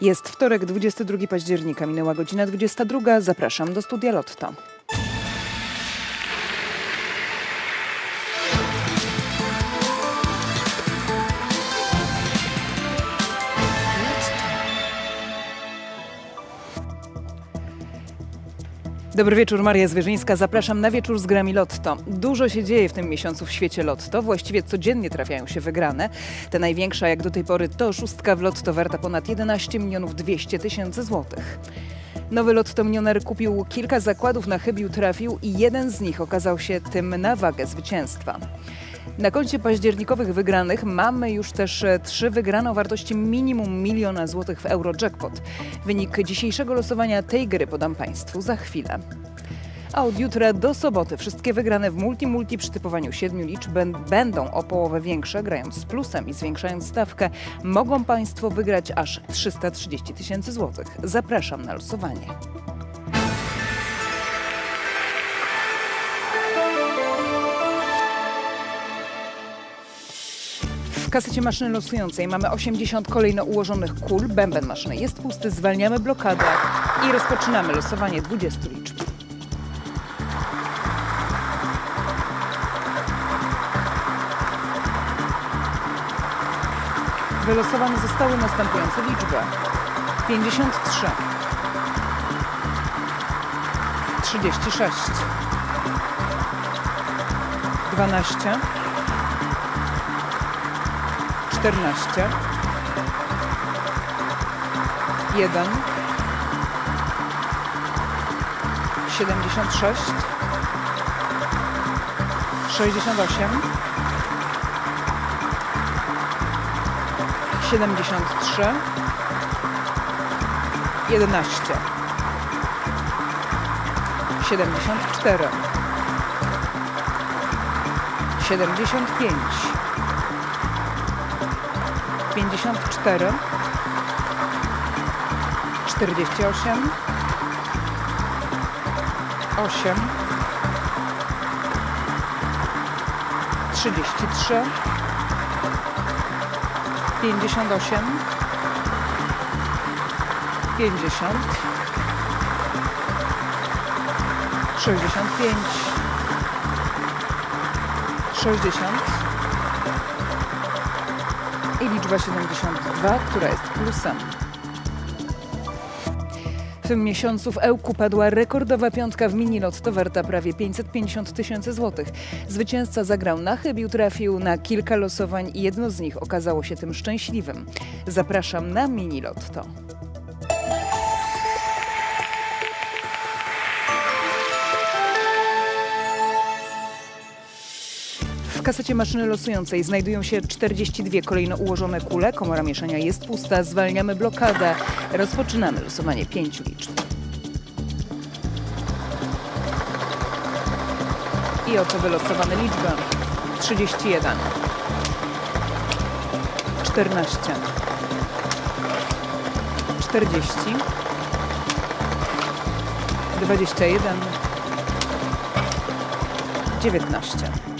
Jest wtorek, 22 października, minęła godzina 22. Zapraszam do studia Lotto. Dobry wieczór, Maria Zwierzyńska. Zapraszam na wieczór z grami Lotto. Dużo się dzieje w tym miesiącu w świecie Lotto. Właściwie codziennie trafiają się wygrane. Te największa jak do tej pory to szóstka w Lotto warta ponad 11 milionów 200 tysięcy złotych. Nowy Lotto Milioner kupił kilka zakładów, na chybił trafił i jeden z nich okazał się tym na wagę zwycięstwa. Na koncie październikowych wygranych mamy już też e, trzy wygrane o wartości minimum miliona złotych w Eurojackpot. Wynik dzisiejszego losowania tej gry podam Państwu za chwilę. A od jutra do soboty wszystkie wygrane w multi-multi przy typowaniu siedmiu liczb będą o połowę większe, grając z plusem i zwiększając stawkę. Mogą Państwo wygrać aż 330 tysięcy złotych. Zapraszam na losowanie. W kasecie maszyny losującej mamy 80 kolejno ułożonych kul. Bęben maszyny jest pusty, zwalniamy blokadę i rozpoczynamy losowanie 20 liczb. Wylosowane zostały następujące liczby. 53 36 12 14 1 76 68 73 11 74 75 54 48 8 33 58 50 65 60 i liczba 72, która jest plusem. W tym miesiącu w Ełku padła rekordowa piątka w mini lotto warta prawie 550 tysięcy złotych. Zwycięzca zagrał na chybił, trafił na kilka losowań i jedno z nich okazało się tym szczęśliwym. Zapraszam na mini kasecie maszyny losującej znajdują się 42 kolejno ułożone kule. Komora mieszania jest pusta. Zwalniamy blokadę. Rozpoczynamy losowanie pięciu liczb. I oto wylosowane liczby. 31 14 40 21 19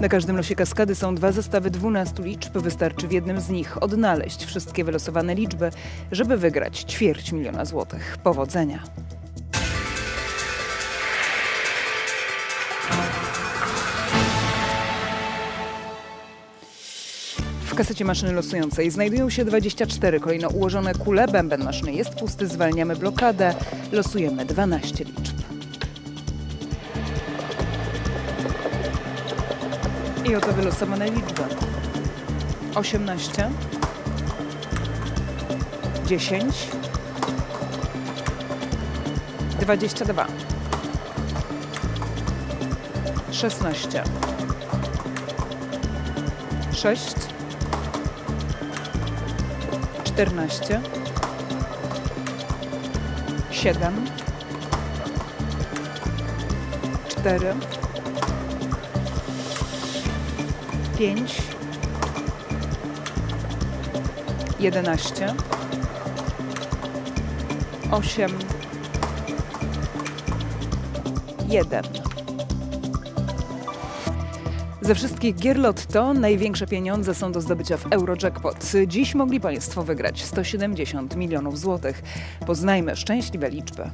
na każdym losie kaskady są dwa zestawy 12 liczb. Wystarczy w jednym z nich odnaleźć wszystkie wylosowane liczby, żeby wygrać ćwierć miliona złotych. Powodzenia! W kasecie maszyny losującej znajdują się 24 kolejno ułożone kule. Bęben maszyny jest pusty, zwalniamy blokadę. Losujemy 12 liczb. I oto wylosowane liczby. 18 10 22 16 6 14 7 4 5 11 8 1 Ze wszystkich gier Lotto największe pieniądze są do zdobycia w Eurojackpot. Dziś mogli Państwo wygrać 170 milionów złotych. Poznajmy szczęśliwe liczby.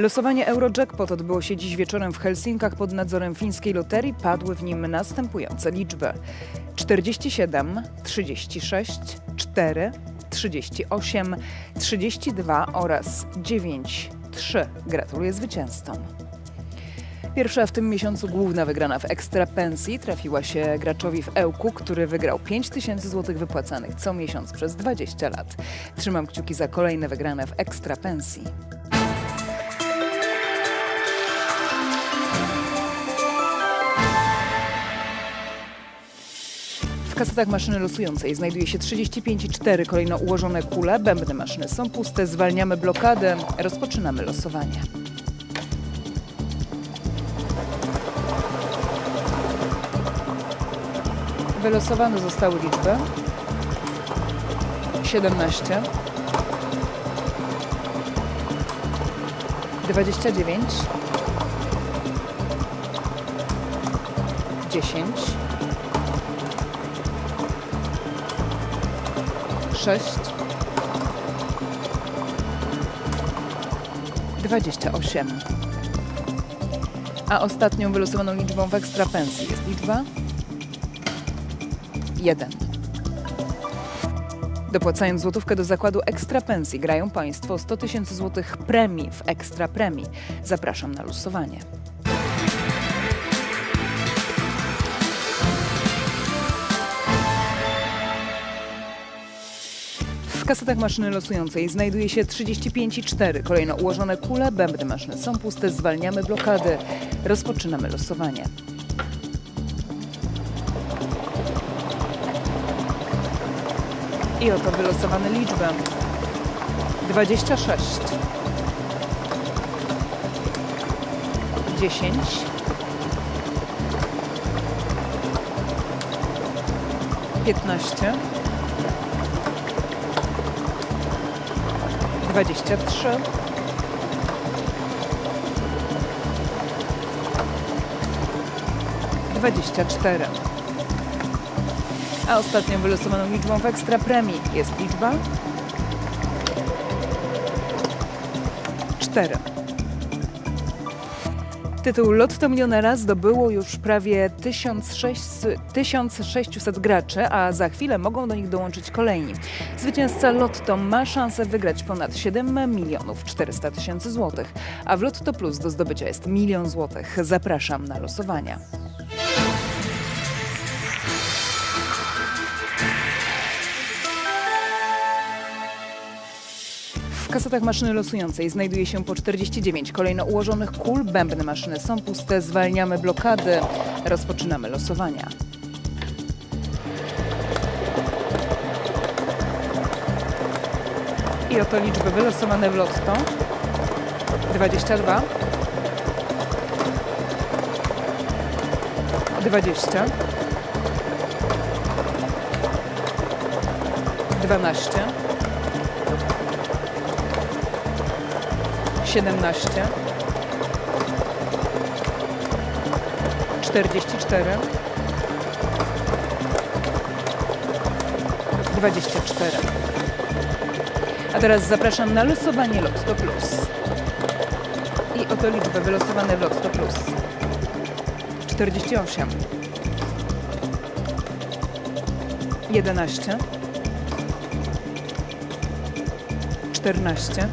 Losowanie Eurojackpot odbyło się dziś wieczorem w Helsinkach pod nadzorem fińskiej loterii. Padły w nim następujące liczby: 47, 36, 4, 38, 32 oraz 9, 3. Gratuluję zwycięzcom. Pierwsza w tym miesiącu główna wygrana w Ekstra Pensji trafiła się graczowi w Ełku, który wygrał 5 tysięcy złotych wypłacanych co miesiąc przez 20 lat. Trzymam kciuki za kolejne wygrane w Ekstra Pensji. Kasetach maszyny losującej znajduje się 35,4 kolejno ułożone kule. Bębny maszyny są puste. Zwalniamy blokadę. Rozpoczynamy losowanie. Wylosowane zostały liczby 17 29 10 sześć, dwadzieścia osiem. A ostatnią wylosowaną liczbą w ekstra pensji jest liczba jeden. Dopłacając złotówkę do zakładu ekstra pensji, grają Państwo 100 tysięcy złotych premii w ekstra premii. Zapraszam na losowanie. Kasetach maszyny losującej znajduje się 35,4 kolejno ułożone kule. Bębny maszyny są puste. Zwalniamy blokady. Rozpoczynamy losowanie. I oto wylosowane liczby. 26 10 15 23 24 A ostatnią wylosowaną liczbą w ekstra premii jest liczba 4 Tytuł Lotto Milionera zdobyło już prawie 1600, 1600 graczy, a za chwilę mogą do nich dołączyć kolejni. Zwycięzca Lotto ma szansę wygrać ponad 7 milionów 400 tysięcy złotych, a w Lotto Plus do zdobycia jest milion złotych. Zapraszam na losowania. Kasetach maszyny losującej znajduje się po 49 kolejno ułożonych kul. Bębny maszyny są puste. Zwalniamy blokady. Rozpoczynamy losowania. I oto liczby wylosowane w lotto. 22 20 12 17 44 24 A teraz zapraszam na losowanie Lotto Plus. I oto liczby wylosowane w Lotto Plus. 48 11 14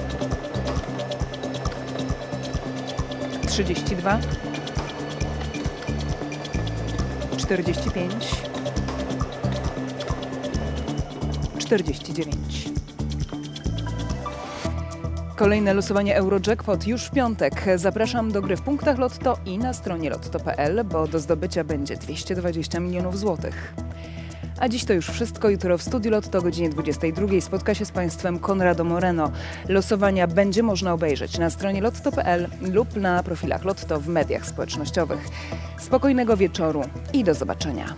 32 45 49 Kolejne losowanie Eurojackpot już w piątek. Zapraszam do gry w punktach Lotto i na stronie lotto.pl, bo do zdobycia będzie 220 milionów złotych. A dziś to już wszystko. Jutro w Studiu Lotto o godzinie 22 spotka się z Państwem Konrado Moreno. Losowania będzie można obejrzeć na stronie lotto.pl lub na profilach Lotto w mediach społecznościowych. Spokojnego wieczoru i do zobaczenia.